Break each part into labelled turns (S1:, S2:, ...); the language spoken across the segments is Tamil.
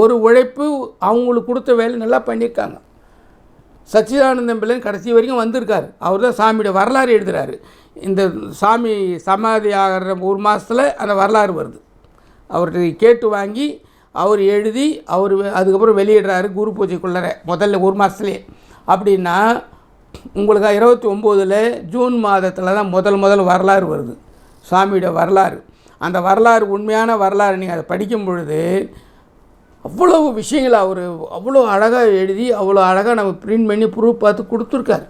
S1: ஒரு உழைப்பு அவங்களுக்கு கொடுத்த வேலை நல்லா பண்ணியிருக்காங்க. சச்சிதானந்தம் பிள்ளைன்னு கடைசி வரைக்கும் வந்திருக்கார். அவர் தான் சாமியோட வரலாறு எழுதுகிறாரு இந்த சாமி சமாதி ஆகிற ஒரு மாதத்தில் அந்த வரலாறு வருது. அவர்கிட்ட கேட்டு வாங்கி அவர் எழுதி அவர் அதுக்கப்புறம் வெளியிடுறாரு குரு பூஜைக்குள்ளார முதல்ல ஒரு மாதத்துலேயே அப்படின்னா உங்களுக்கு இருபத்தி ஒம்போதில் ஜூன் மாதத்தில் தான் முதல் முதல் வரலாறு வருது. சாமியோட வரலாறு. அந்த வரலாறு உண்மையான வரலாறு நீங்கள் அதை படிக்கும் பொழுது அவ்வளவு விஷயங்களை அவர் அவ்வளோ அழகாக எழுதி அவ்வளோ அழகாக நம்ம பிரிண்ட் பண்ணி ப்ரூஃப் பார்த்து கொடுத்துருக்காரு.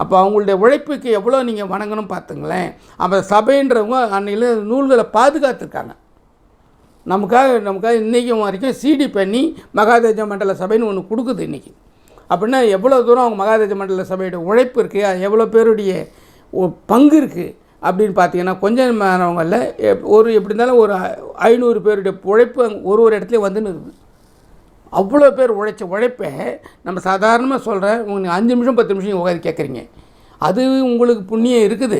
S1: அப்போ அவங்களுடைய உழைப்புக்கு எவ்வளோ நீங்கள் வணங்கணும் பார்த்துங்களேன். அப்போ சபைன்றவங்க அன்னையில் நூல்களை பாதுகாத்துருக்காங்க. நமக்காக நமக்காக இன்றைக்கும் வரைக்கும் சிடி பண்ணி மகாதேஜ மண்டல சபைன்னு ஒன்று கொடுக்குது இன்றைக்கி அப்படின்னா எவ்வளோ தூரம் அவங்க மகாதேஜ மண்டல சபையோட உழைப்பு இருக்குது அது எவ்வளோ பேருடைய ஒ- பங்கு இருக்குது அப்படின்னு பார்த்தீங்கன்னா கொஞ்சமானவங்களில் எப்- ஒரு எப்படி இருந்தாலும் ஒரு ஐ- ஐநூறு பேருடைய உழைப்பு ஒரு ஒரு இடத்துலையும் வந்துன்னு இருக்குது அவ்வளோ பேர் உழைச்ச உழைப்பை நம்ம சாதாரணமாக சொல்கிறேன் உங்களுக்கு அஞ்சு நிமிஷம் பத்து நிமிஷம் உட்காந்து கேட்குறீங்க. அது உங்களுக்கு புண்ணியம் இருக்குது.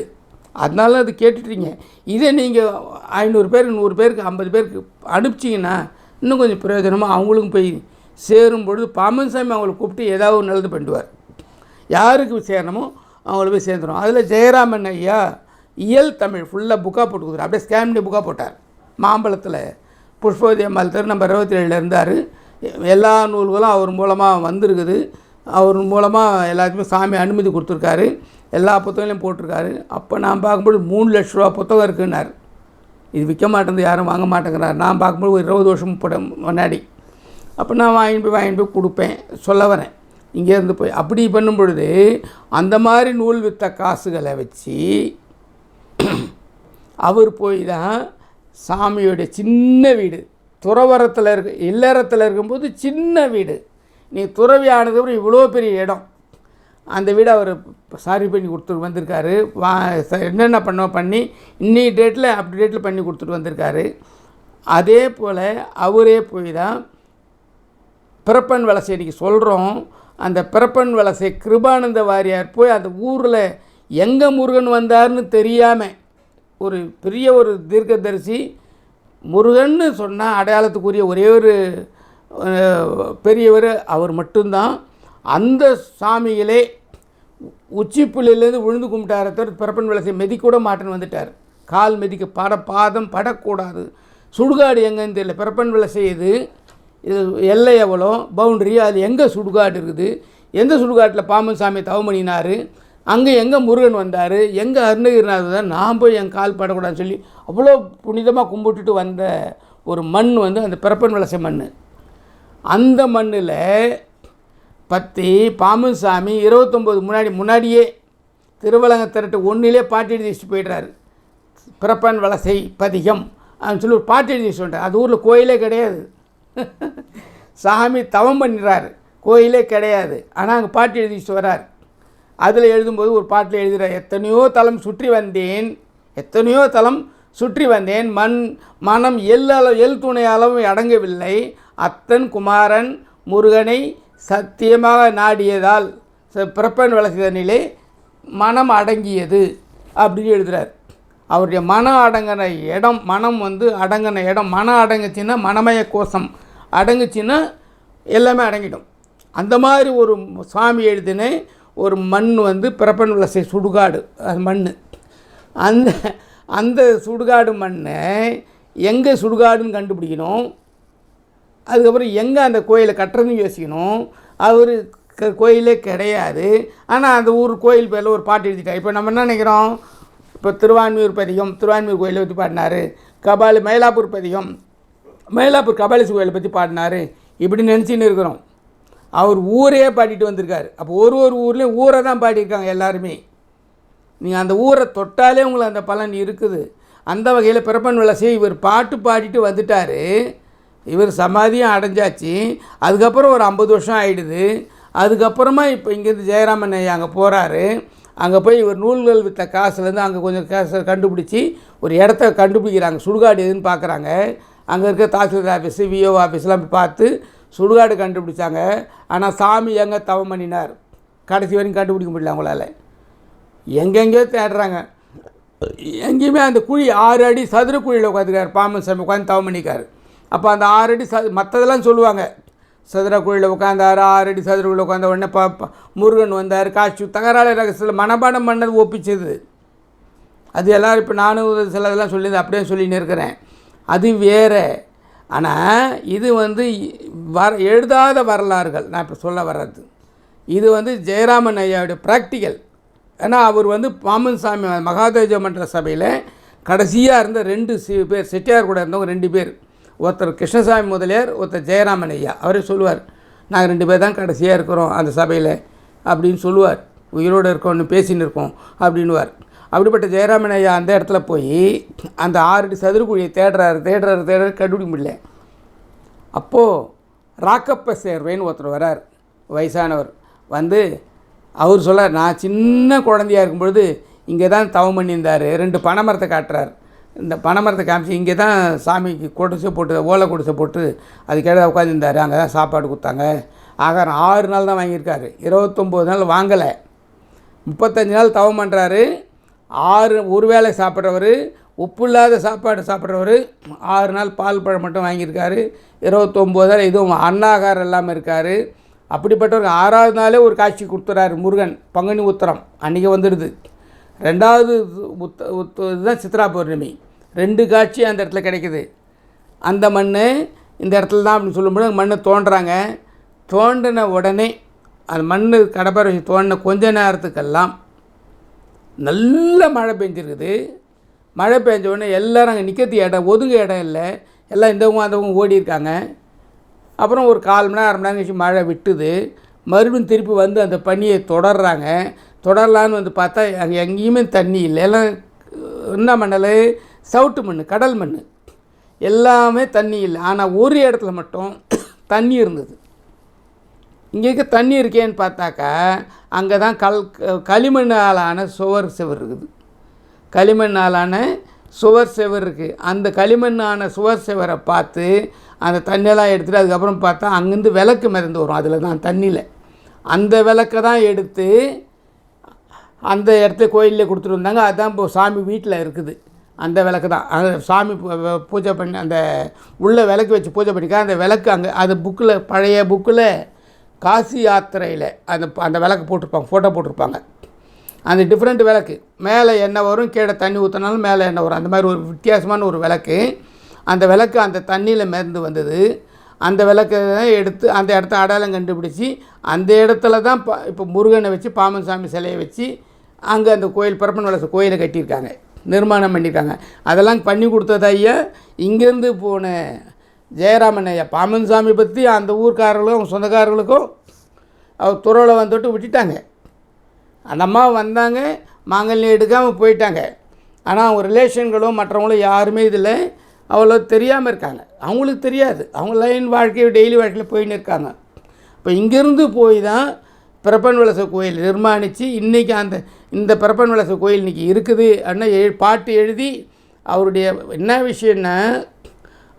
S1: அதனால அது கேட்டுட்றீங்க இதே நீங்கள் ஐநூறு பேருக்கு நூறு பேருக்கு ஐம்பது பேருக்கு அனுப்பிச்சிங்கன்னா இன்னும் கொஞ்சம் பிரயோஜனமாக அவங்களுக்கும் போய் சேரும் பொழுது பாமன் சாமி அவங்களை கூப்பிட்டு ஏதாவது ஒரு நல்லது பண்ணுவார். யாருக்கு சேரணுமோ அவங்கள போய் சேர்ந்துடும் அதில் ஜெயராமன் ஐயா இயல் தமிழ் ஃபுல்லாக புக்காக போட்டு கொடுத்துரு அப்படியே ஸ்கேன் புக்காக போட்டார். மாம்பழத்தில் புஷ்பவதி அம்மாள் தெரு நம்பர் இருபத்தி ஏழில் இருந்தார். எல்லா நூல்களும் அவர் மூலமாக வந்திருக்குது. அவர் மூலமாக எல்லாத்துக்குமே சாமி அனுமதி கொடுத்துருக்காரு. எல்லா புத்தகங்களையும் போட்டிருக்காரு. அப்போ நான் பார்க்கும்போது மூணு லட்ச ரூபா புத்தகம் இருக்குன்னார். இது விற்க மாட்டேங்குது யாரும் வாங்க மாட்டேங்கிறார். நான் பார்க்கும்போது ஒரு இருபது வருஷம் போட முன்னாடி. அப்போ நான் வாங்கிட்டு போய் வாங்கிட்டு போய் கொடுப்பேன் சொல்ல வரேன். இங்கேருந்து போய் அப்படி பண்ணும் பொழுது அந்த மாதிரி நூல் விற்ற காசுகளை வச்சு அவர் போய் தான் சாமியோடைய சின்ன வீடு துறவரத்தில் இருக்க இல்லறத்தில் இருக்கும்போது சின்ன வீடு. நீ துறவி ஆனதுக்கப்புறம் இவ்வளோ பெரிய இடம். அந்த வீடை அவர் சாரி பண்ணி கொடுத்துட்டு வந்திருக்காரு. வா ச- என்னென்ன பண்ணோம் பண்ணி இன்னி டேட்டில் அப்படி டேட்டில் பண்ணி கொடுத்துட்டு வந்திருக்காரு. அதே போல் அவரே போய் தான் பிறப்பன் வலசை இன்றைக்கி சொல்கிறோம் அந்த பிறப்பன் வலசை கிருபானந்த வாரியார் போய் அந்த ஊரில் எங்கே முருகன் வந்தார்னு தெரியாமல் ஒரு பெரிய ஒரு தீர்க்கதரிசி முருகன்னு சொன்னால் அடையாளத்துக்குரிய ஒரே ஒரு பெரியவர் அவர் மட்டும்தான். அந்த சாமிகளே உச்சிப்புள்ளிலேருந்து விழுந்து கும்பிட்டார. பிறப்பன் விளசை மெதிக்கூட மாட்டேன்னு வந்துட்டார். கால் மெதிக்க பட பாதம் படக்கூடாது. சுடுகாடு எங்கேன்னு தெரியல. பிறப்பன் விளசை இது இது எல்லை எவ்வளோ? பவுண்டரி. அது எங்கே சுடுகாடு இருக்குது? எந்த சுடுகாட்டில் பாம்பன் சாமி தவமணினார் அங்கே எங்கே முருகன் வந்தார் எங்கே அருணகிரிநாதர் தான் நான் போய் என் கால் படக்கூடாதுன்னு சொல்லி அவ்வளோ புனிதமாக கும்பிட்டுட்டு வந்த ஒரு மண் வந்து அந்த பிறப்பன் வளசை மண் அந்த மண்ணில் பற்றி பாமன் சாமி இருபத்தொம்போது முன்னாடி முன்னாடியே திருவலங்க திரட்டு ஒன்றிலே பாட்டு எழுதி வச்சுட்டு போயிடுறாரு. பிறப்பன் வலசை பதிகம் அப்படின்னு சொல்லி ஒரு பாட்டு எழுதி சொல்கிறார் அது ஊரில் கோயிலே கிடையாது. சாமி தவம் பண்ணிடுறாரு. கோயிலே கிடையாது. ஆனால் அங்கே பாட்டு எழுதி வர்றார் அதில் எழுதும்போது ஒரு பாட்டில் எழுதுகிறார் எத்தனையோ தளம் சுற்றி வந்தேன் எத்தனையோ தலம் சுற்றி வந்தேன் மண் மனம் எல்லளவு எல் துணை அளவும் அடங்கவில்லை அத்தன் குமாரன் முருகனை சத்தியமாக நாடியதால் ச- பிறப்பன் நிலை மனம் அடங்கியது அப்படின்னு எழுதுகிறார் அவருடைய மனம் அடங்கின இடம் மனம் வந்து அடங்கின இடம் மனம் அடங்குச்சின்னா மனமய கோஷம் அடங்குச்சின்னா எல்லாமே அடங்கிடும். அந்த மாதிரி ஒரு சாமி எழுதினேன் ஒரு மண் வந்து பிறப்பன் வலசை சுடுகாடு அது மண் அந்த அந்த சுடுகாடு மண்ணை எங்கே சுடுகாடுன்னு கண்டுபிடிக்கணும். அதுக்கப்புறம் எங்கே அந்த கோயிலை கட்டுறதுன்னு யோசிக்கணும். அவர் க- கோயிலே கிடையாது. ஆனால் அந்த ஊர் கோயில் பேரில் ஒரு பாட்டு எழுதிட்டார் இப்போ நம்ம என்ன நினைக்கிறோம்? இப்போ திருவான்மியூர் பதிகம் திருவான்மியூர் கோயிலை பற்றி பாடினார். கபாலி மயிலாப்பூர் பதிகம் மயிலாப்பூர் கபாலிசு கோயிலை பற்றி பாடினார். இப்படி நினச்சின்னு இருக்கிறோம். அவர் ஊரே பாடிட்டு வந்திருக்காரு. அப்போ ஒரு ஒரு ஊர்லேயும் ஊரை தான் பாடியிருக்காங்க எல்லாருமே. நீங்கள் அந்த ஊரை தொட்டாலே உங்களுக்கு அந்த பலன் இருக்குது. அந்த வகையில் பிறப்பன் விளாசி இவர் பாட்டு பாடிட்டு வந்துட்டார். இவர் சமாதியும் அடைஞ்சாச்சு. அதுக்கப்புறம் ஒரு ஐம்பது வருஷம் ஆகிடுது அதுக்கப்புறமா இப்போ இங்கேருந்து ஜெயராமன் ஐயா அங்கே போகிறாரு அங்கே போய் இவர் நூல்கள் வித்த காசுலேருந்து அங்கே கொஞ்சம் காசை கண்டுபிடிச்சி ஒரு இடத்த கண்டுபிடிக்கிறாங்க. சுடுகாடு எதுன்னு பார்க்குறாங்க அங்கே இருக்க தாசில்தார் ஆஃபீஸு விஓ ஆஃபீஸ்லாம் பார்த்து சுடுகாடு கண்டுபிடிச்சாங்க. ஆனால் சாமி எங்கே தவம் பண்ணினார்? கடைசி வரைக்கும் கண்டுபிடிக்க முடியல அவங்களால. எங்கெங்கேயோ தேடுறாங்க. எங்கேயுமே அந்த குழி ஆறு அடி சதுர குழியில் உட்காந்துருக்கார். பாம்பன் சாமி உட்காந்து தவம் பண்ணிக்கார் அப்போ அந்த ஆறடி ச மற்றதெல்லாம் சொல்லுவாங்க. சதுர குழியில் உட்காந்தாரு அடி சதுர குழியில் உட்காந்த உடனே பா முருகன் வந்தார். காட்சி தகராறு ரகசியத்தில் மனப்பாடம் பண்ணது ஒப்பிச்சது. அது எல்லோரும் இப்போ நானும் சிலதெல்லாம் சொல்லி அப்படியே சொல்லின்னு இருக்கிறேன் அது வேறு. ஆனால் இது வந்து வர எழுதாத வரலாறுகள். நான் இப்போ சொல்ல வர்றது. இது வந்து ஜெயராமன் ஐயாவுடைய ப்ராக்டிக்கல் ஏன்னா அவர் வந்து பாமன் சாமி மகாதேஜ மன்ற சபையில் கடைசியாக இருந்த ரெண்டு சி பேர் செட்டியார் கூட இருந்தவங்க ரெண்டு பேர். ஒருத்தர் கிருஷ்ணசாமி முதலியார் ஒருத்தர் ஜெயராமன் ஐயா. அவரே சொல்லுவார் நாங்கள் ரெண்டு பேர் தான் கடைசியாக இருக்கிறோம் அந்த சபையில். அப்படின்னு சொல்லுவார். உயிரோடு இருக்கோம்னு பேசின்னு இருக்கோம். அப்படின்னுவார். அப்படிப்பட்ட ஜெயராமன் ஐயா அந்த இடத்துல போய் அந்த ஆறு சதுரக்குழியை தேடுறாரு தேடுறாரு தேடுறாரு கண்டுபிடி முடியல. அப்போது ராக்கப்ப சேர்வேன்னு ஒருத்தர் வரார் வயசானவர். வந்து அவர் சொல்ல நான் சின்ன குழந்தையா இருக்கும்பொழுது இங்கே தான் தவம் பண்ணியிருந்தார் ரெண்டு பனைமரத்தை காட்டுறார். இந்த பனைமரத்தை காமிச்சு இங்கே தான் சாமிக்கு குடிசை போட்டு ஓலை குடிசை போட்டு அதுக்கேட உட்காந்துருந்தார் அங்கே தான் சாப்பாடு கொடுத்தாங்க. ஆகாரம் ஆறு நாள் தான் வாங்கியிருக்காரு இருபத்தொம்போது நாள் வாங்கலை. முப்பத்தஞ்சு நாள் தவம் பண்ணுறாரு ஆறு ஒரு வேளை சாப்பிட்றவர் உப்பு இல்லாத சாப்பாடு சாப்பிட்றவர் ஆறு நாள் பால் பழம் மட்டும் வாங்கியிருக்காரு. இருபத்தொம்போது நாள் இதுவும் அன்னாகாரம் இல்லாமல் இருக்கார். அப்படிப்பட்டவர் ஆறாவது நாளே ஒரு காட்சி கொடுத்துறாரு முருகன் பங்குனி உத்திரம். அன்றைக்கி வந்துடுது. ரெண்டாவது உத்த உத்த இதுதான் சித்ரா பௌர்ணமி. ரெண்டு காட்சி அந்த இடத்துல கிடைக்குது. அந்த மண் இந்த இடத்துல தான் அப்படின்னு சொல்லும்போது மண் தோண்டுறாங்க தோண்டின உடனே அந்த மண் கடப்பாறை வச்சு தோண்டின கொஞ்ச நேரத்துக்கெல்லாம் நல்ல மழை பெஞ்சிருக்குது. மழை பெஞ்ச உடனே எல்லோரும் அங்கே நிற்கிறது இடம் ஒதுங்க இடம் இல்லை. எல்லாம் இந்தவங்க அந்தவங்க ஓடி இருக்காங்க. அப்புறம் ஒரு கால் மணி நேரம் அரை மணி நேரம் கழிச்சு மழை விட்டுது. மறுபடியும் திருப்பி வந்து அந்த பனியை தொடர்றாங்க. தொடரலான்னு வந்து பார்த்தா அங்கே எங்கேயுமே தண்ணி இல்லை. எல்லாம் என்ன மணல் சவுட்டு மண் கடல் மண் எல்லாமே தண்ணி இல்லை. ஆனால் ஒரு இடத்துல மட்டும் தண்ணி இருந்தது. இங்கே இருக்க தண்ணி இருக்கேன்னு பார்த்தாக்கா அங்கே தான் கல் களிமண்ணாலான சுவர் செவர் இருக்குது. களிமண்ணாலான சுவர் செவர் இருக்குது அந்த களிமண்ணான சுவர் செவரை பார்த்து அந்த தண்ணியெல்லாம் எடுத்துகிட்டு அதுக்கப்புறம் பார்த்தா அங்கேருந்து விளக்கு மிதந்து வரும் அதில் தான் தண்ணியில். அந்த விளக்கை தான் எடுத்து அந்த இடத்த கோயிலில் கொடுத்துட்டு வந்தாங்க. அதுதான் இப்போ சாமி வீட்டில் இருக்குது. அந்த விளக்கு தான். அந்த சாமி பூஜை பண்ணி அந்த உள்ள விளக்கு வச்சு பூஜை பண்ணிக்க அந்த விளக்கு அங்கே அது புக்கில் பழைய புக்கில் காசி யாத்திரையில் அந்த அந்த விளக்கு போட்டிருப்பாங்க ஃபோட்டோ போட்டிருப்பாங்க. அந்த டிஃப்ரெண்ட் விளக்கு. மேலே என்ன வரும் கீழே தண்ணி ஊற்றினாலும் மேலே என்ன வரும். அந்த மாதிரி ஒரு வித்தியாசமான ஒரு விளக்கு. அந்த விளக்கு அந்த தண்ணியில் மிதந்து வந்தது. அந்த விளக்கை தான் எடுத்து அந்த இடத்த அடையாளம் கண்டுபிடிச்சி அந்த இடத்துல தான் பா இப்போ முருகனை வச்சு பாமன் சாமி சிலையை வச்சு அங்கே அந்த கோயில் பரப்பன் வளச கோயிலை கட்டியிருக்காங்க. நிர்மாணம் பண்ணியிருக்காங்க. அதெல்லாம் பண்ணி கொடுத்தது ஐயா இங்கேருந்து போன ஜெயராமன் ஐயா பாமன் சாமி பற்றி அந்த ஊர்க்காரர்களும் அவங்க சொந்தக்காரர்களுக்கும் அவர் துறவில் வந்துட்டு விட்டுட்டாங்க. அந்த அம்மா வந்தாங்க மாங்கல்யம் எடுக்காமல் போயிட்டாங்க. ஆனால் அவங்க ரிலேஷன்களும் மற்றவங்களும் யாருமே இதில் அவ்வளோ தெரியாமல் இருக்காங்க. அவங்களுக்கு தெரியாது. அவங்க லைன் வாழ்க்கை டெய்லி வாழ்க்கையில் போயின்னு இருக்காங்க. இப்போ இங்கேருந்து போய் தான் பிரபன் வலச கோயில் நிர்மாணித்து இன்றைக்கி அந்த இந்த பிரபன் வலச கோயில் இன்றைக்கி இருக்குது அண்ணா எ பாட்டு எழுதி அவருடைய என்ன விஷயம்னா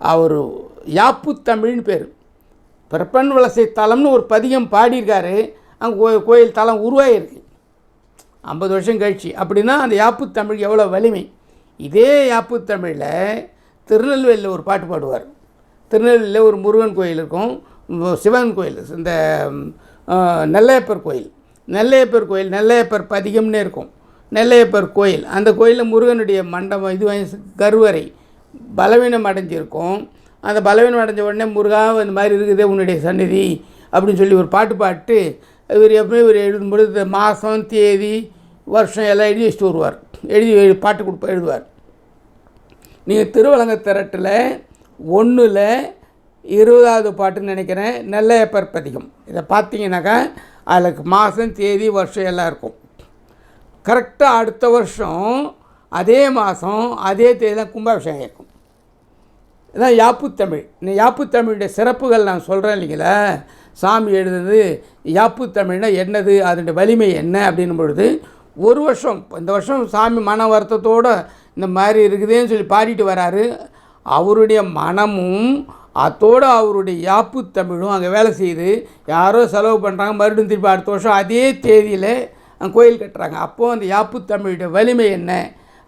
S1: அவர் யாப்பு தமிழ்னு பேர். பிரபன் வலசை தலம்னு ஒரு பதிகம் பாடியிருக்காரு. அங்கே கோ கோயில் தலம் உருவாகிருக்கு ஐம்பது வருஷம் கழிச்சு. அப்படின்னா அந்த யாப்பு தமிழ் எவ்வளோ வலிமை? இதே யாப்பு தமிழில் திருநெல்வேலியில் ஒரு பாட்டு பாடுவார். திருநெல்வேலியில் ஒரு முருகன் கோயில் இருக்கும். சிவன் கோயில். இந்த நெல்லையப்பர் கோயில். நெல்லையப்பர் கோயில் நெல்லையப்பர் பதிகம்னே இருக்கும். நெல்லையப்பர் கோயில். அந்த கோயிலில் முருகனுடைய மண்டபம் இது கருவறை. பலவீனம் அடைஞ்சிருக்கும். அந்த பலவீனம் அடைஞ்ச உடனே முருகா இந்த மாதிரி இருக்குதே உன்னுடைய சந்நிதி அப்படின்னு சொல்லி ஒரு பாட்டு பாட்டு இவர் எப்பவுமே இவர் எழுதும்போது இந்த மாதம் தேதி வருஷம் எல்லாம் எழுதி வச்சுட்டு வருவார். எழுதி எழு- பாட்டு கொடுப்ப எழுதுவார். நீங்கள் திருவலங்க திரட்டில் ஒன்றில் இருபதாவது பாட்டுன்னு நினைக்கிறேன். நெல்லையப்பர் பதிகம் இதை பார்த்தீங்கன்னாக்கா அதில் மாதம் தேதி வருஷம் எல்லாம் இருக்கும். கரெக்டாக அடுத்த வருஷம் அதே மாதம் அதே தேதியில் கும்பாபிஷேகம். இருக்கும் இதான் யாப்புத்தமிழ் இந்த யாப்புத்தமிழுடைய சிறப்புகள் நான் சொல்கிறேன் இல்லைங்களா? சாமி எழுதுனது யாப்புத்தமிழ்னா என்னது அதனுடைய வலிமை என்ன அப்படின்னும் பொழுது ஒரு வருஷம் இந்த வருஷம் சாமி மன வருத்தத்தோடு இந்த மாதிரி இருக்குதுன்னு சொல்லி பாடிட்டு வராரு. அவருடைய மனமும் அதோடு அவருடைய யாப்பு தமிழும் அங்கே வேலை செய்யுது. யாரோ செலவு பண்ணுறாங்க மறுபடியும் திருப்பி அடுத்த வருஷம் அதே தேதியில் அங்கே கோயில் கட்டுறாங்க. அப்போது அந்த யாப்பு தமிழுடைய வலிமை என்ன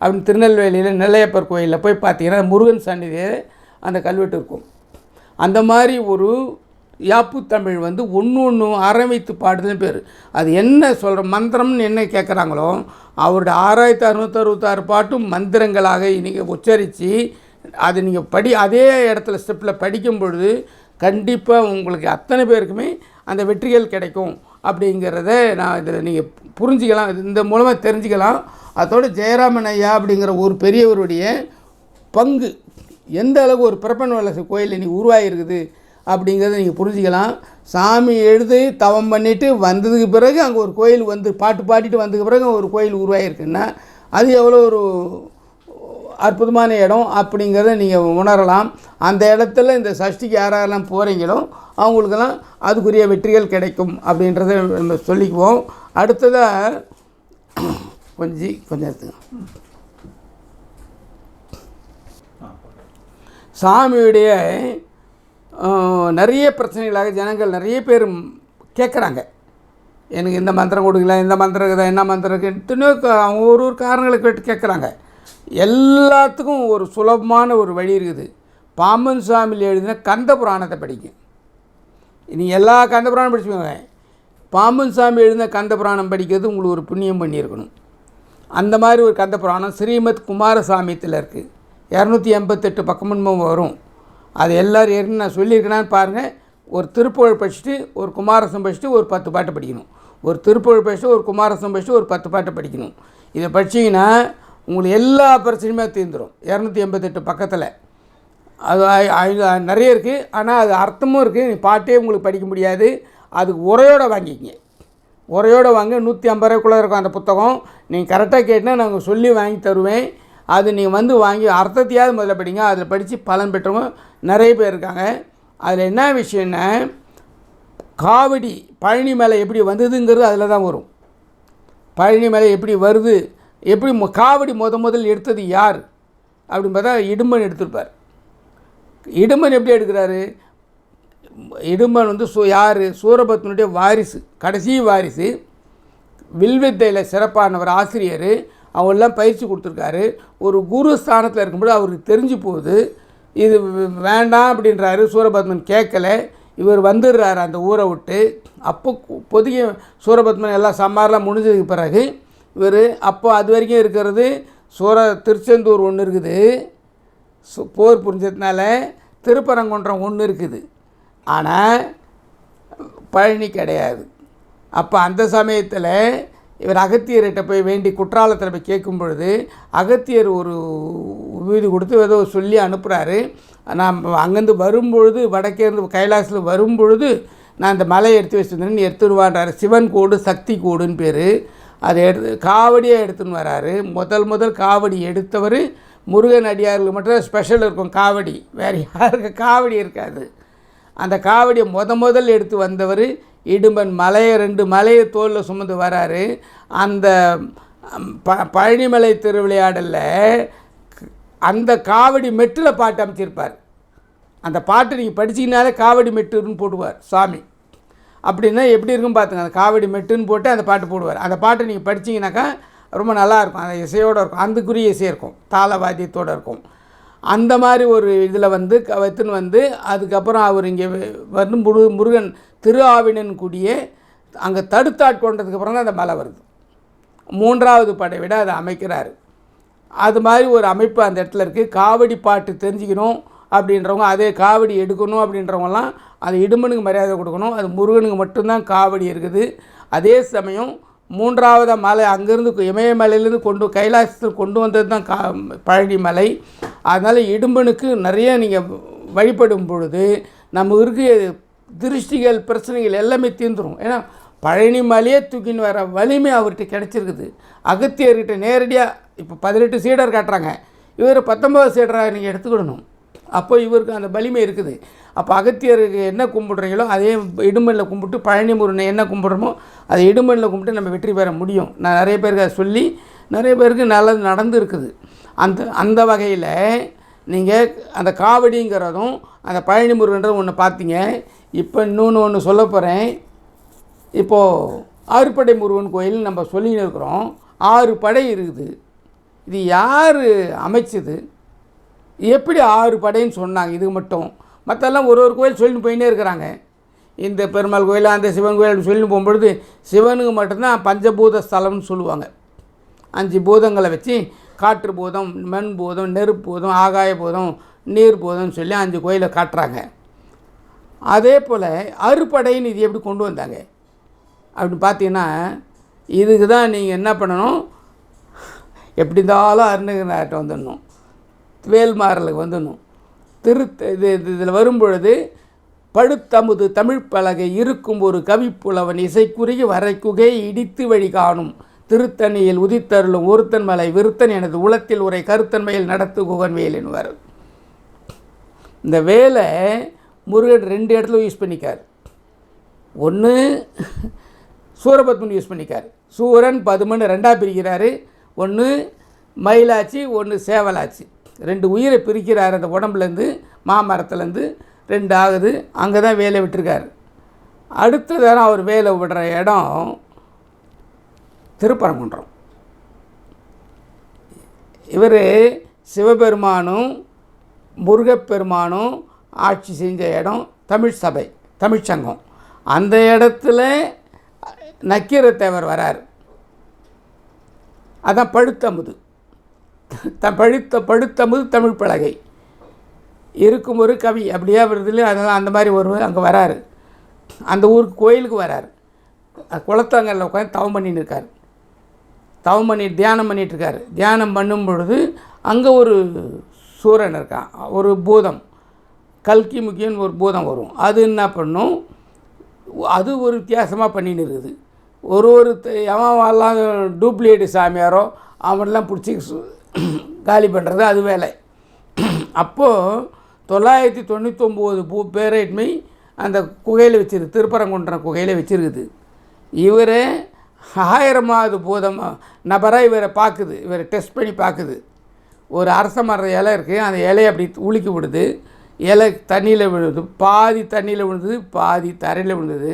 S1: அப்படின்னு திருநெல்வேலியில் நெல்லையப்பர் கோயிலில் போய் பார்த்தீங்கன்னா முருகன் சந்நிதியில் அந்த கல்வெட்டு இருக்கும். அந்த மாதிரி ஒரு யாப்பு தமிழ் வந்து ஒன்று ஒன்று ஆரம்பித்து பாடுதுன்னு பேர். அது என்ன சொல்கிற மந்திரம்னு என்ன கேட்குறாங்களோ அவருடைய ஆறாயிரத்தி அறுநூத்தி அறுபத்தாறு பாட்டும் மந்திரங்களாக நீங்கள் உச்சரித்து அது நீங்கள் படி அதே இடத்துல ஸ்டெப்பில் படிக்கும் பொழுது கண்டிப்பாக உங்களுக்கு அத்தனை பேருக்குமே அந்த வெற்றிகள் கிடைக்கும் அப்படிங்கிறத நான் இதில் நீங்கள் புரிஞ்சிக்கலாம் இது இந்த மூலமாக தெரிஞ்சுக்கலாம். அதோடு ஜெயராமன் ஐயா அப்படிங்கிற ஒரு பெரியவருடைய பங்கு. எந்த அளவுக்கு ஒரு பிரபன் வல்லரசு கோயில் இன்றைக்கி உருவாகிருக்குது அப்படிங்கிறத நீங்கள் புரிஞ்சுக்கலாம். சாமி எழுதி தவம் பண்ணிவிட்டு வந்ததுக்கு பிறகு அங்கே ஒரு கோயில் வந்து பாட்டு பாடிட்டு வந்ததுக்கு பிறகு ஒரு கோயில் உருவாகிருக்குன்னா அது எவ்வளோ ஒரு அற்புதமான இடம் அப்படிங்கிறத நீங்கள் உணரலாம். அந்த இடத்துல இந்த சஷ்டிக்கு யாரெல்லாம் போகிறீங்களோ அவங்களுக்கெல்லாம் அதுக்குரிய வெற்றிகள் கிடைக்கும் அப்படின்றத நம்ம சொல்லிக்குவோம். அடுத்ததாக கொஞ்சம் கொஞ்சம் எடுத்துங்க சாமியுடைய நிறைய பிரச்சனைகளாக ஜனங்கள் நிறைய பேர் கேட்குறாங்க. எனக்கு இந்த மந்திரம் கொடுக்கல இந்த மந்திரம் இருக்குதா என்ன மந்திரம் இருக்குது எத்தனையோ அவங்க ஒரு ஒரு காரணங்களை கேட்டு கேட்குறாங்க. எல்லாத்துக்கும் ஒரு சுலபமான ஒரு வழி இருக்குது. பாம்பன் சாமியில் எழுதின கந்த புராணத்தை படிங்க. நீ எல்லா கந்த புராணம் படிச்சுக்கோங்க பாம்பன் சாமி எழுதின கந்த புராணம் படிக்கிறது உங்களுக்கு ஒரு புண்ணியம் பண்ணியிருக்கணும். அந்த மாதிரி ஒரு கந்த புராணம் ஸ்ரீமத் குமாரசாமியத்தில் இருக்குது இரநூத்தி எண்பத்தெட்டு பக்கமும் வரும். அது எல்லோரும் ஏற்கனவே நான் சொல்லியிருக்கேனான்னு பாருங்கள் ஒரு திருப்புகழ் படிச்சுட்டு ஒரு குமாரசம் படிச்சுட்டு ஒரு பத்து பாட்டு படிக்கணும். ஒரு திருப்புகழ் படிச்சுட்டு ஒரு குமாரசம் படிச்சுட்டு ஒரு பத்து பாட்டு படிக்கணும். இதை படிச்சீங்கன்னா உங்களுக்கு எல்லா பிரச்சனையுமே தீர்ந்துடும் இரநூத்தி எண்பத்தெட்டு பக்கத்தில். அது நிறைய இருக்குது ஆனால் அது அர்த்தமும் இருக்குது நீ பாட்டே உங்களுக்கு படிக்க முடியாது. அதுக்கு உரையோடு வாங்கிக்கிங்க. உரையோடு வாங்க. நூற்றி ஐம்பது ரூபாய்க்குள்ளே இருக்கும் அந்த புத்தகம். நீங்கள் கரெக்டாக கேட்டால் நாங்கள் சொல்லி வாங்கி தருவேன். அது நீங்கள் வந்து வாங்கி அர்த்தத்தையாவது முதல்ல படிங்க. அதில் படித்து பலன் பெற்றவங்க நிறைய பேர் இருக்காங்க. அதில் என்ன விஷயம்னா காவடி பழனி மேலே எப்படி வந்ததுங்கிறது அதில் தான் வரும். பழனி மேலே எப்படி வருது எப்படி காவடி முத முதல் எடுத்தது யார்? அப்படின்னு பார்த்தா இடும்பன் எடுத்திருப்பார். இடும்பன் எப்படி எடுக்கிறாரு? இடும்பன் வந்து சு யார்? சூரபத்மனுடைய வாரிசு கடைசி வாரிசு. வில்வித்தையில் சிறப்பானவர் ஆசிரியர். அவரெல்லாம் பயிற்சி கொடுத்துருக்காரு. ஒரு குரு ஸ்தானத்தில் இருக்கும்போது அவருக்கு தெரிஞ்சு போகுது. இது வேண்டாம் அப்படின்றாரு. சூரபத்மன் கேட்கல. இவர் வந்துடுறாரு அந்த ஊரை விட்டு. அப்போ கு- பொதுகி சூரபத்மன் எல்லாம் சம்மாரெலாம் முடிஞ்சதுக்கு பிறகு இவர் அப்போ அது வரைக்கும் இருக்கிறது சூர திருச்செந்தூர் ஒன்று இருக்குது. போர் புரிஞ்சதுனால திருப்பரங்குன்றம் ஒன்று இருக்குது. ஆனால் பழனி கிடையாது. அப்போ அந்த சமயத்தில் இவர் அகத்தியர்கிட்ட போய் வேண்டி குற்றாலத்தில் போய் கேட்கும் பொழுது அகத்தியர் ஒரு வீடு கொடுத்து ஏதோ சொல்லி அனுப்புகிறாரு நான் அங்கேருந்து வரும்பொழுது வடக்கேருந்து கைலாசத்தில் வரும்பொழுது நான் இந்த மலையை எடுத்து வச்சுருந்தேன் நீ எடுத்துடுவான்றாரு சிவன் கோடு சக்தி கோடுன்னு பேர். அதை எடுத்து காவடியாக எடுத்துன்னு வராரு. முதல் முதல் காவடி எடுத்தவர் முருகன் அடியார்கள் மட்டும் ஸ்பெஷல் இருக்கும் காவடி. வேறு யாருக்கு? காவடி இருக்காது. அந்த காவடியை முத முதல் எடுத்து வந்தவர் இடும்பன் மலையை ரெண்டு மலையை தோளில் சுமந்து வராரு. அந்த ப பழனிமலை திருவிளையாடலில் அந்த காவடி மெட்டில் பாட்டு அமைச்சிருப்பார். அந்த பாட்டு நீங்கள் படிச்சீங்கனாலே காவடி மெட்டுன்னு போடுவார் சாமி அப்படின்னா எப்படி இருக்கும் பார்த்துங்க அந்த காவடி மெட்டுன்னு போட்டு அந்த பாட்டு போடுவார். அந்த பாட்டை நீங்கள் படிச்சீங்கன்னாக்கா ரொம்ப நல்லா இருக்கும் அந்த இசையோடு இருக்கும் அந்துக்குரிய இசை இருக்கும் தாள வாத்தியத்தோடு இருக்கும். அந்த மாதிரி ஒரு இதில் வந்து க- வைத்துன்னு வந்து அதுக்கப்புறம் அவர் இங்கே வந்து முரு முருகன் திரு ஆவினன் கூடிய அங்கே தடுத்தாட்கொண்டதுக்கப்புறம் தான் அந்த மலை வருது. மூன்றாவது படை விட அதை அமைக்கிறார். அது மாதிரி ஒரு அமைப்பு அந்த இடத்துல இருக்குது காவடி பாட்டு தெரிஞ்சுக்கணும் அப்படின்றவங்க அதே காவடி எடுக்கணும் அப்படின்றவங்கலாம் அது இடுமனுக்கு மரியாதை கொடுக்கணும். அது முருகனுக்கு மட்டும்தான் காவடி இருக்குது. அதே சமயம் மூன்றாவது மலை அங்கேருந்து இமயமலையிலேருந்து கொண்டு கைலாசத்தில் கொண்டு வந்தது தான் கா பழனி மலை. அதனால் இடும்பனுக்கு நிறைய நீங்கள் வழிபடும் பொழுது நம்ம இருக்கிற திருஷ்டிகள் பிரச்சனைகள் எல்லாமே தீர்ந்துரும். ஏன்னா பழனி மலையே தூக்கின்னு வர வலிமை அவர்கிட்ட கிடச்சிருக்குது. அகத்தியர்கிட்ட நேரடியாக இப்போ பதினெட்டு சீடர் காட்டுறாங்க. இவர் பத்தொம்பது சீடராக நீங்கள் எடுத்துக்கிடணும். அப்போ இவருக்கு அந்த வலிமை இருக்குது. அப்போ அகத்தியருக்கு என்ன கும்பிட்றீங்களோ அதே இடுமலில் கும்பிட்டு பழனி முருகனை என்ன கும்பிட்றோமோ அதை இடுமலில் கும்பிட்டு நம்ம வெற்றி பெற முடியும். நான் நிறைய பேருக்கு அதை சொல்லி நிறைய பேருக்கு நல்லது நடந்துருக்குது. அந்த அந்த வகையில் நீங்கள் அந்த காவடிங்கிறதும் அந்த பழனி முருகன்றதும் ஒன்று பார்த்தீங்க இப்போ இன்னொன்று ஒன்று சொல்ல போகிறேன் இப்போது ஆறுபடை முருகன் கோயில் நம்ம சொல்லின்னு இருக்கிறோம். ஆறு படை இருக்குது. இது யார் அமைச்சது? எப்படி ஆறு படைன்னு சொன்னாங்க இது மட்டும். மற்றெல்லாம் ஒரு ஒரு கோயில் சொல்லிட்டு போயின்னே இருக்கிறாங்க. இந்த பெருமாள் கோயில் அந்த சிவன் கோயில் அப்படி சொல்லிட்டு போகும்பொழுது சிவனுக்கு மட்டும்தான் பஞ்சபூத ஸ்தலம்னு சொல்லுவாங்க. அஞ்சு பூதங்களை வச்சு காற்று பூதம் மண் பூதம் நெருப்பு பூதம் ஆகாய பூதம் நீர் பூதம்னு சொல்லி அஞ்சு கோயிலை காட்டுறாங்க. அதே போல் அறுபடைன்னு இது எப்படி கொண்டு வந்தாங்க? அப்படின்னு பார்த்தீங்கன்னா இதுக்கு தான் நீங்கள் என்ன பண்ணணும்? எப்படி இருந்தாலும் அருணகிரிநாட்டை வந்துடணும். வேல்மாறலுக்கு வந்துடணும். திரு இது இதில் வரும்பொழுது படுத்தமுது தமிழ் பலகை இருக்கும் ஒரு கவிப்புலவன் இசைக்குரிய வரைக்குகை இடித்து வழி காணும். திருத்தணியில் உதித்தருளும் ஒருத்தன் மலை விருத்தன் எனது உளத்தில் உரை கருத்தன்மையில் நடத்து குகன் வேல் என்பார் இந்த வேலை முருகன் ரெண்டு இடத்துல யூஸ் பண்ணிக்கார். ஒன்று சூரபத்மன் யூஸ் பண்ணிக்கார். சூரன் பதுமன் ரெண்டாக பிரிக்கிறாரு. ஒன்று மயிலாச்சி ஒன்று சேவலாச்சி. ரெண்டு உயிரை பிரிக்கிறார் அந்த உடம்புலேருந்து மாமரத்துலேருந்து ரெண்டு ஆகுது. அங்கே தான் வேலை விட்டுருக்காரு. தரம் அவர் வேலை விடுற இடம் திருப்பரங்குன்றம். இவர் சிவபெருமானும் முருகப்பெருமானும் ஆட்சி செஞ்ச இடம் தமிழ் சபை தமிழ்ச்சங்கம் அந்த இடத்துல நக்கீரத்தேவர் வரார். அதான் பழுத்தமுது த பழுத்த பழுத்தமுது தமிழ் பலகை. இருக்கும் ஒரு கவி அப்படியே வருதுல அதனால் அந்த மாதிரி ஒரு அங்கே வராரு. அந்த ஊருக்கு கோயிலுக்கு வராரு. குளத்தங்கல்ல உட்காந்து தவம் பண்ணின்னு இருக்கார். தவம் பண்ணி தியானம் பண்ணிகிட்ருக்காரு தியானம் பண்ணும் பொழுது அங்கே ஒரு சூரன் இருக்கான் ஒரு பூதம். கல்கி முக்கியன்னு ஒரு பூதம் வரும். அது என்ன பண்ணும்? அது ஒரு வித்தியாசமாக பண்ணின்னு இருக்குது. ஒரு ஒரு த- எல்லாம் டூப்ளிகேட் சாமியாரோ அவன்லாம் பிடிச்சி சு- காலி பண்ணுறது அது வேலை. அப்போது தொள்ளாயிரத்தி தொண்ணூத்தொம்பது பூ பேரேட்மை அந்த குகையில் வச்சிருக்கு திருப்பரங்குன்றம் குகையில் வச்சிருக்குது. இவர் ஆயிரமாவது பூதம் நபராக இவரை பார்க்குது இவரை டெஸ்ட் பண்ணி பார்க்குது ஒரு அரச மர இலை இருக்குது அந்த இலையை அப்படி உளுக்கி விடுது. இலை தண்ணியில் விழுது. பாதி தண்ணியில் விழுந்தது பாதி தரையில் விழுந்தது.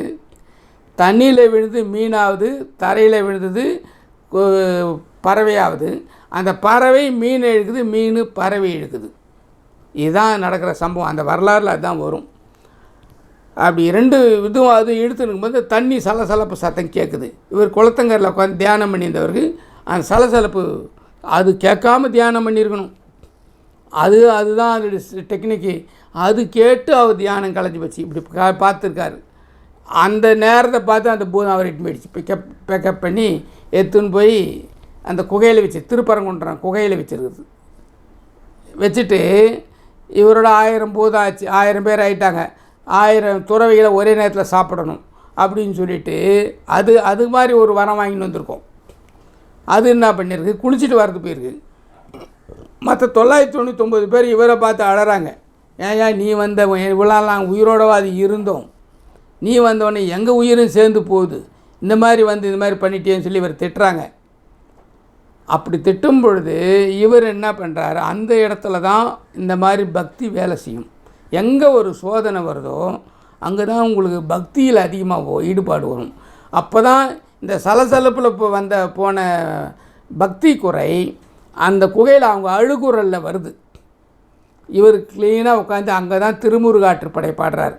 S1: தண்ணியில் விழுந்து மீனாவது தரையில் விழுந்தது பறவையாவது. அந்த பறவை மீன் இழுக்குது மீன் பறவை இழுக்குது. இதுதான் நடக்கிற சம்பவம். அந்த வரலாறில் அதுதான் வரும். அப்படி ரெண்டு இதுவும் அது இழுத்து இருக்கும்போது தண்ணி சலசலப்பு சத்தம் கேட்குது. இவர் குளத்தங்கரில் உட்காந்து தியானம் பண்ணியிருந்தவருக்கு அந்த சலசலப்பு அது கேட்காம தியானம் பண்ணியிருக்கணும். அது அதுதான் அது டெக்னிக்கு. அது கேட்டு அவர் தியானம் கலைஞ்சி வச்சு இப்படி கா- பார்த்துருக்காரு. அந்த நேரத்தை பார்த்து அந்த பூதம் அவர் இட்டு போயிடுச்சு. பிக்கப் பிக்கப் பண்ணி எடுத்துன்னு போய் அந்த குகையில் வச்சு திருப்பரங்குன்றம் குகையில் வச்சிருக்குது. வச்சுட்டு இவரோட ஆயிரம் பூதம் ஆச்சு ஆயிரம் பேர் ஆயிட்டாங்க. ஆயிரம் துறவிகளை ஒரே நேரத்தில் சாப்பிடணும் அப்படின்னு சொல்லிட்டு அது அது மாதிரி ஒரு வரம் வாங்கிட்டு வந்திருக்கோம். அது என்ன பண்ணியிருக்கு குளிச்சுட்டு வரது போயிருக்கு. மற்ற தொள்ளாயிரத்தி தொண்ணூத்தொம்பது பேர் இவரை பார்த்து அழகிறாங்க ஏன் ஏன் நீ வந்த இவ்வளோலாம் உயிரோடவா அது இருந்தோம். நீ வந்தவொடனே எங்கள் உயிரும் சேர்ந்து போகுது. இந்த மாதிரி வந்து இந்த மாதிரி பண்ணிட்டேன்னு சொல்லி இவர் திட்டுறாங்க. அப்படி திட்டும் பொழுது இவர் என்ன பண்ணுறாரு அந்த இடத்துல தான் இந்த மாதிரி பக்தி வேலை செய்யும். எங்கே ஒரு சோதனை வருதோ அங்கே தான் உங்களுக்கு பக்தியில் அதிகமாக ஈடுபாடு வரும். அப்போ தான் இந்த சலசலப்பில் இப்போ வந்த போன பக்தி குறை அந்த குகையில் அவங்க அழுகுரலில் வருது. இவர் க்ளீனாக உட்காந்து அங்கே தான் திருமுருகாற்று படை பாடுறார்.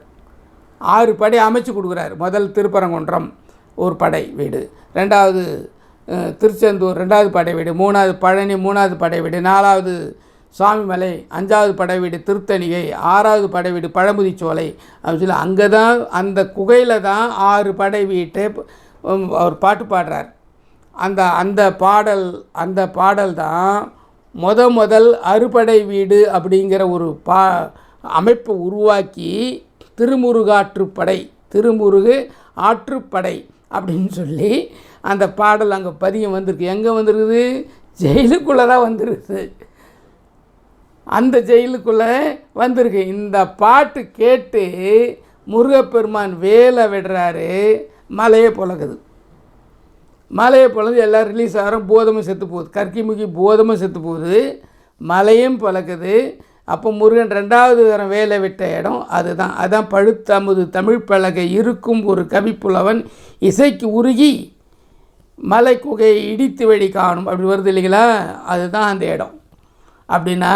S1: ஆறு படை அமைச்சு கொடுக்குறாரு. முதல் திருப்பரங்குன்றம் ஒரு படை வீடு. ரெண்டாவது திருச்செந்தூர் ரெண்டாவது படை வீடு மூணாவது பழனி மூணாவது படை வீடு நாலாவது சுவாமிமலை அஞ்சாவது படை வீடு திருத்தணிகை ஆறாவது படை வீடு பழமுதிச்சோலை அப்படின்னு சொல்லி அங்கே தான் அந்த குகையில் தான் ஆறு படை வீட்டை அவர் பாட்டு பாடுறார். அந்த அந்த பாடல் அந்த பாடல் தான் முத முதல் அறுபடை வீடு அப்படிங்கிற ஒரு பா அமைப்பை உருவாக்கி திருமுருகாற்றுப்படை திருமுருகு ஆற்றுப்படை அப்படின்னு சொல்லி அந்த பாடல் அங்கே பதியம் வந்திருக்கு. எங்கே வந்திருக்குது? ஜெயிலுக்குள்ளே தான் வந்துருக்குது. அந்த ஜெயிலுக்குள்ளே வந்திருக்கு. இந்த பாட்டு கேட்டு முருகப்பெருமான் வேலை விடுறாரு. மலையை புழக்குது மலையை பொழுது எல்லாம் ரிலீஸ் ஆகிறோம். போதமும் செத்து போகுது. கற்கிமுகி போதமும் செத்து போகுது. மலையும் பழக்குது அப்போ முருகன் ரெண்டாவது தரம் வேலை விட்ட இடம் அதுதான். அதான் பழுத்தமுது தமிழ் பழக இருக்கும் ஒரு கவிப்புலவன். இசைக்கு உருகி மலை குகையை இடித்து வெடி காணும். அப்படி வருது இல்லைங்களா? அதுதான் அந்த இடம். அப்படின்னா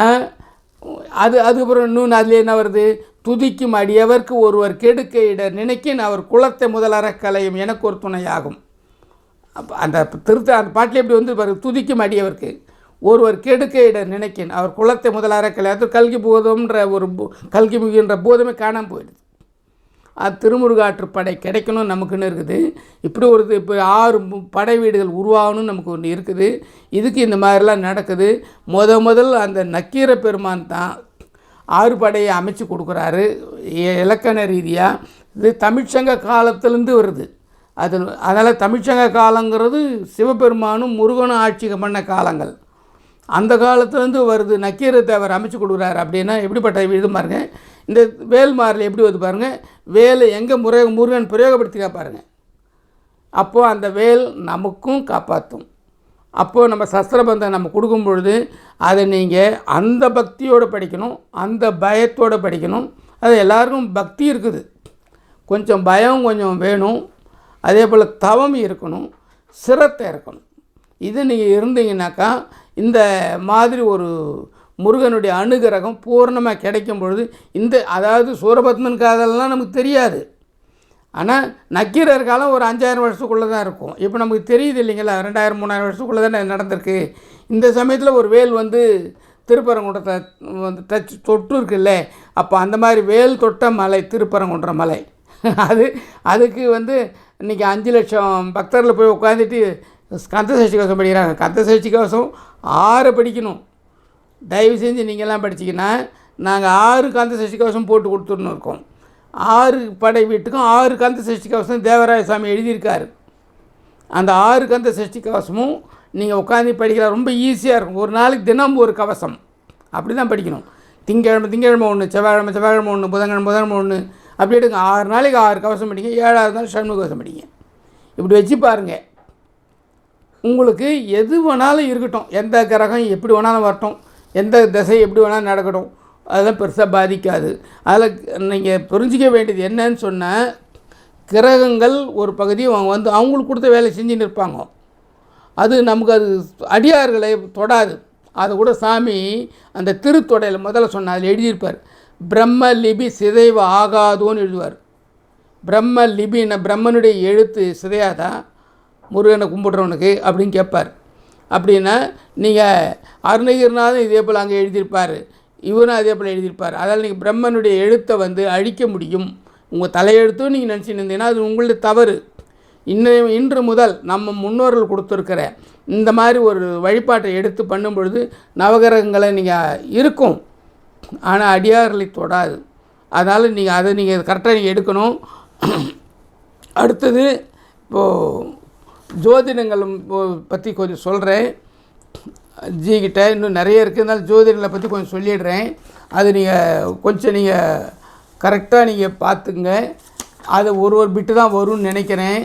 S1: அது அதுக்கப்புறம் இன்னொன்று அதில் என்ன வருது? துதிக்கும் அடியவர்க்கு ஒருவர் கெடுக்க இட நினைக்கின் அவர் குளத்தை முதலற கலையும் எனக்கு ஒரு துணையாகும். அப்போ அந்த திருத்த அந்த பாட்டில் எப்படி வந்து பாரு துதிக்கும் அடியவர்க்கு ஒருவர் கெடுக்க இட நினைக்கின். அவர் குளத்தை முதலற கலை அது கல்கி போதம்ன்ற ஒரு கல்கி முகின்ற போதமே காணாமல் போயிடுது. திருமுருகாற்று படை கிடைக்கணும் நமக்குன்னு இருக்குது. இப்படி ஒரு இப்போ ஆறு படை வீடுகள் உருவாகணும்னு நமக்கு ஒன்று இருக்குது. இதுக்கு இந்த மாதிரிலாம் நடக்குது. முத முதல் அந்த நக்கீர பெருமான் தான் ஆறு படையை அமைச்சு கொடுக்குறாரு. இலக்கண ரீதியாக இது தமிழ்ச்சங்க காலத்திலேருந்து வருது. அது அதனால் தமிழ்ச்சங்க காலங்கிறது சிவபெருமானும் முருகனும் ஆட்சி பண்ண காலங்கள். அந்த காலத்துலேருந்து வருது. நக்கீர தேவர் அமைச்சு கொடுக்குறாரு அப்படின்னா எப்படிப்பட்ட இது பாருங்கள் இந்த வேல் வேல்மாரில் எப்படி வருது பாருங்கள் வேலை எங்கே முறை முருகன் பிரயோகப்படுத்திக்கா பாருங்கள் அப்போது அந்த வேல் நமக்கும் காப்பாற்றும் அப்போது நம்ம சஸ்திரபந்தம் நம்ம கொடுக்கும் பொழுது அதை நீங்கள் அந்த பக்தியோடு படிக்கணும் அந்த பயத்தோடு படிக்கணும். அது எல்லாருக்கும் பக்தி இருக்குது. கொஞ்சம் பயம் கொஞ்சம் வேணும். அதே போல் தவம் இருக்கணும் சிரத்தை இருக்கணும். இது நீங்கள் இருந்தீங்கன்னாக்கா இந்த மாதிரி ஒரு முருகனுடைய அனுகிரகம் பூர்ணமாக கிடைக்கும் பொழுது இந்த அதாவது சூரபத்மன் காதல்லாம் நமக்கு தெரியாது. ஆனால் நக்கீரர் காலம் ஒரு அஞ்சாயிரம் வருஷத்துக்குள்ளே தான் இருக்கும். இப்போ நமக்கு தெரியுது இல்லைங்களா? ரெண்டாயிரம் மூணாயிரம் வருஷத்துக்குள்ளே தானே நடந்திருக்கு. இந்த சமயத்தில் ஒரு வேல் வந்து திருப்பரங்குன்றத்தை வந்து டச் தொட்டு இருக்குல்ல? அப்போ அந்த மாதிரி வேல் தொட்ட மலை திருப்பரங்குன்ற மலை. அது அதுக்கு வந்து இன்றைக்கி அஞ்சு லட்சம் பக்தர்கள் போய் உட்காந்துட்டு கந்த சஷ்டி கவசம் படிக்கிறாங்க. கந்த சஷ்டி கவசம் ஆறு படிக்கணும். தயவு செஞ்சு நீங்கள்லாம் படிச்சீங்கன்னா நாங்கள் ஆறு கந்த சஷ்டி கவசம் போட்டு கொடுத்துருன்னு இருக்கோம். ஆறு படை வீட்டுக்கும் ஆறு கந்த சஷ்டி கவசம் தேவராய சாமி எழுதியிருக்காரு. அந்த ஆறு கந்த சஷ்டி கவசமும் நீங்கள் உட்காந்து படிக்கிற ரொம்ப ஈஸியாக இருக்கும். ஒரு நாளைக்கு தினம் ஒரு கவசம். அப்படி தான் படிக்கணும். திங்கக்கிழமை திங்கக்கிழமை ஒன்று செவ்வாய்க்கிழமை செவ்வாய்க்கிழமை ஒன்று புதன்கிழமை புதன்கிழமை ஒன்று அப்படி எடுங்க. ஆறு நாளைக்கு ஆறு கவசம் படிங்க. ஏழாவது நாள் சண்முக கவசம் படிங்க. இப்படி வச்சு பாருங்கள் உங்களுக்கு எது வேணாலும் இருக்கட்டும். எந்த கிரகம் எப்படி வேணாலும் வரட்டும். எந்த திசை எப்படி வேணால் நடக்கணும் அதெல்லாம் பெருசாக பாதிக்காது. அதில் நீங்கள் புரிஞ்சிக்க வேண்டியது என்னன்னு சொன்னால் கிரகங்கள் ஒரு பகுதியும் அவங்க வந்து அவங்களுக்கு கொடுத்த வேலை செஞ்சுன்னு நிற்பாங்க அது நமக்கு அது அடியார்களை தொடாது. அதை கூட சாமி அந்த திருத்தொடையில் முதல்ல சொன்ன அதில் எழுதியிருப்பார். பிரம்ம லிபி சிதைவு ஆகாதோன்னு எழுதுவார். பிரம்ம லிபின பிரம்மனுடைய எழுத்து சிதையாதா? முருகனை கும்பிட்றவனுக்கு அப்படின்னு கேட்பார். அப்படின்னா நீங்கள் அருணகிரிநாதன் இதே போல் அங்கே எழுதியிருப்பார். இவரும் அதே போல் எழுதியிருப்பார். அதால் நீங்கள் பிரம்மனுடைய எழுத்தை வந்து அழிக்க முடியும். உங்கள் தலையெழுத்தும் நீங்கள் நினச்சிட்டு இருந்தீங்கன்னா அது உங்களுடைய தவறு. இன்னும் இன்று முதல் நம்ம முன்னோர்கள் கொடுத்துருக்கிற இந்த மாதிரி ஒரு வழிபாட்டை எடுத்து பண்ணும் பொழுது நவகிரகங்களை நீங்கள் இருக்கும். ஆனால் அடியார்களை தொடாது. அதனால் நீங்கள் அதை நீங்கள் கரெக்டாக நீங்கள் எடுக்கணும். அடுத்தது இப்போது ஜோதிடங்களும் பற்றி கொஞ்சம் சொல்கிறேன் ஜிகிட்ட இன்னும் நிறைய இருக்குது இருந்தாலும் ஜோதிடங்களை பற்றி கொஞ்சம் சொல்லிடுறேன். அது நீங்கள் கொஞ்சம் நீங்கள் கரெக்டாக நீங்கள் பார்த்துங்க. அது ஒரு ஒரு பிட்டு தான் வரும்னு நினைக்கிறேன்.